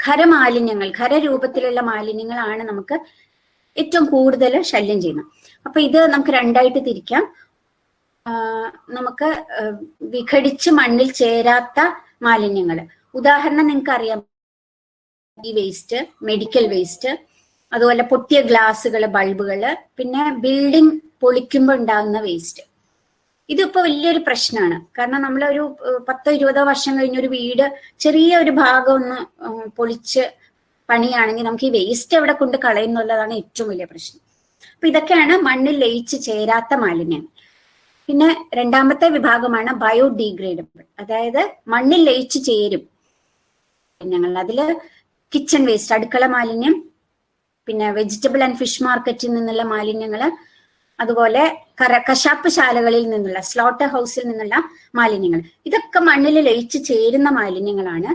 ഖരമാലിന്യങ്ങൾ ഖരരൂപത്തിലുള്ള മാലിന്യങ്ങളാണ് നമുക്ക് ഏറ്റവും കൂടുതൽ ശല്യം ചെയ്യുന്നത്. അപ്പൊ ഇത് നമുക്ക് രണ്ടായിട്ട് തിരിക്കാം. നമുക്ക് വിഘടിച്ച് മണ്ണിൽ ചേരാത്ത മാലിന്യങ്ങൾ. ഉദാഹരണം നിങ്ങൾക്ക് അറിയാം ഈ വേസ്റ്റ് മെഡിക്കൽ വേസ്റ്റ് അതുപോലെ പൊട്ടിയ ഗ്ലാസ്സുകൾ ബൾബുകൾ പിന്നെ ബിൽഡിംഗ് പൊളിക്കുമ്പോൾ ഉണ്ടാകുന്ന വേസ്റ്റ് ഇതിപ്പോ വലിയൊരു പ്രശ്നമാണ് കാരണം നമ്മളൊരു പത്തോ ഇരുപതോ വർഷം കഴിഞ്ഞ ഒരു വീട് ചെറിയ ഒരു ഭാഗം ഒന്ന് പൊളിച്ച് പണിയാണെങ്കിൽ നമുക്ക് ഈ വേസ്റ്റ് എവിടെ കൊണ്ട് കളയുന്നുള്ളതാണ് ഏറ്റവും വലിയ പ്രശ്നം. അപ്പൊ ഇതൊക്കെയാണ് മണ്ണിൽ ലയിച്ച് ചേരാത്ത മാലിന്യങ്ങൾ. പിന്നെ രണ്ടാമത്തെ വിഭാഗമാണ് ബയോഡീഗ്രേഡബിൾ. അതായത് മണ്ണിൽ ലയിച്ച് ചേരും ഞങ്ങൾ അതിൽ കിച്ചൺ വേസ്റ്റ് അടുക്കള മാലിന്യം പിന്നെ വെജിറ്റബിൾ ആൻഡ് ഫിഷ് മാർക്കറ്റിൽ നിന്നുള്ള മാലിന്യങ്ങൾ അതുപോലെ കര കശാപ്പ് ശാലകളിൽ നിന്നുള്ള സ്ലോട്ടർ ഹൗസിൽ നിന്നുള്ള മാലിന്യങ്ങൾ. ഇതൊക്കെ മണ്ണിൽ ലയിച്ചു ചേരുന്ന മാലിന്യങ്ങളാണ്